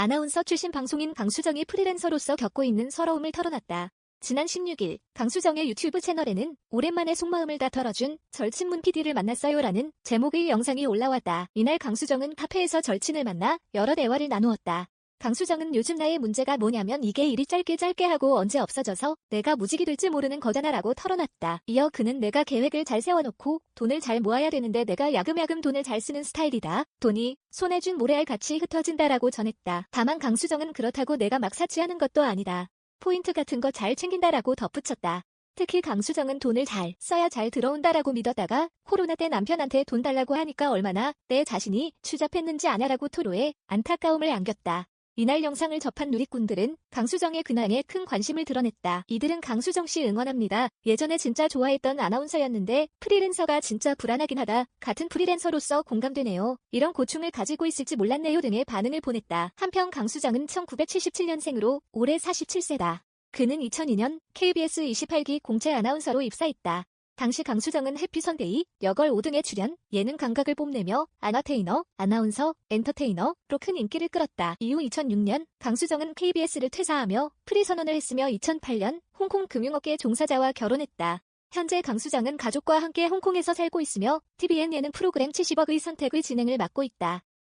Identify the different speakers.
Speaker 1: 아나운서 출신 방송인 강수정이 프리랜서로서 겪고 있는 서러움을 털어놨다. 지난 16일 강수정의 유튜브 채널에는 오랜만에 속마음을 다 털어준 절친문 PD를 만났어요라는 제목의 영상이 올라왔다. 이날 강수정은 카페에서 절친을 만나 여러 대화를 나누었다. 강수정은 요즘 나의 문제가 뭐냐면 이게 일이 짧게 짧게 하고 언제 없어져서 내가 무직이 될지 모르는 거잖아라고 털어놨다. 이어 그는 내가 계획을 잘 세워놓고 돈을 잘 모아야 되는데 내가 야금야금 돈을 잘 쓰는 스타일이다. 돈이 손에 쥔 모래알 같이 흩어진다라고 전했다. 다만 강수정은 그렇다고 내가 막 사치하는 것도 아니다. 포인트 같은 거 잘 챙긴다라고 덧붙였다. 특히 강수정은 돈을 잘 써야 잘 들어온다라고 믿었다가 코로나 때 남편한테 돈 달라고 하니까 얼마나 내 자신이 추잡했는지 아냐라고 토로해 안타까움을 안겼다. 이날 영상을 접한 누리꾼들은 강수정의 근황에 큰 관심을 드러냈다. 이들은 강수정 씨 응원합니다. 예전에 진짜 좋아했던 아나운서였는데 프리랜서가 진짜 불안하긴 하다. 같은 프리랜서로서 공감되네요. 이런 고충을 가지고 있을지 몰랐네요 등의 반응을 보냈다. 한편 강수정은 1977년생으로 올해 47세다. 그는 2002년 KBS 28기 공채 아나운서로 입사했다. 당시 강수정은 해피선데이, 여걸 5등에 출연, 예능 감각을 뽐내며 아나테이너, 아나운서, 엔터테이너로 큰 인기를 끌었다. 이후 2006년 강수정은 KBS를 퇴사하며 프리 선언을 했으며 2008년 홍콩 금융업계 종사자와 결혼했다. 현재 강수정은 가족과 함께 홍콩에서 살고 있으며 TVN 예능 프로그램 70억의 선택의 진행을 맡고 있다.